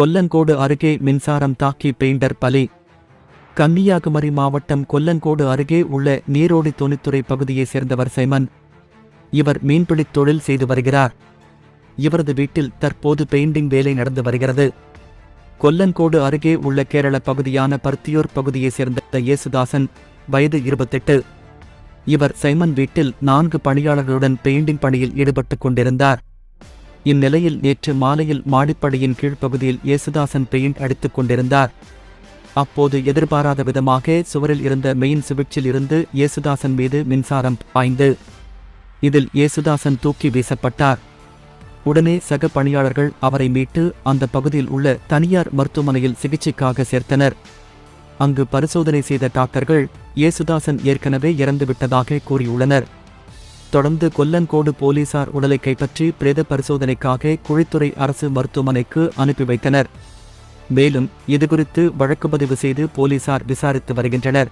கொல்லங்கோடு அருகே மின்சாரம் தாக்கி பெயிண்டர் பலி. கன்னியாகுமரி மாவட்டம் கொல்லங்கோடு அருகே உள்ள நீரோடி துணித்துறை பகுதியைச் சேர்ந்தவர் சைமன். இவர் மீன்பிடித் தொழில் செய்து வருகிறார். இவரது வீட்டில் தற்போது பெயிண்டிங் வேலை நடந்து வருகிறது. கொல்லங்கோடு அருகே உள்ள கேரள பகுதியான பர்த்தியூர் பகுதியைச் சேர்ந்த இயேசுதாசன் வயது இருபத்தெட்டு. இவர் சைமன் வீட்டில் நான்கு பணியாளர்களுடன் பெயிண்டிங் பணியில் ஈடுபட்டுக் கொண்டிருந்தார். இந்நிலையில் நேற்று மாலையில் மாடிப்படையின் கீழ்ப்பகுதியில் இயேசுதாசன் பெயிண்ட் அடித்துக் கொண்டிருந்தார். அப்போது எதிர்பாராத விதமாக சுவரில் இருந்த மெயின் சுவிட்சில் இருந்து இயேசுதாசன் மீது மின்சாரம் பாய்ந்து இதில் இயேசுதாசன் தூக்கி வீசப்பட்டார். உடனே சக பணியாளர்கள் அவரை மீட்டு அந்த பகுதியில் உள்ள தனியார் மருத்துவமனையில் சிகிச்சைக்காக சேர்த்தனர். அங்கு பரிசோதனை செய்த டாக்டர்கள் இயேசுதாசன் ஏற்கனவே இறந்துவிட்டதாக கூறியுள்ளனர். தொடர்ந்து கொல்லன்கோடு போலீசார் உடலை கைப்பற்றி பிரேத பரிசோதனைக்காக குழித்துறை அரசு மருத்துவமனைக்கு அனுப்பி வைத்தனர். மேலும் இதுகுறித்து வழக்கு பதிவு செய்து போலீசார் விசாரித்து வருகின்றனர்.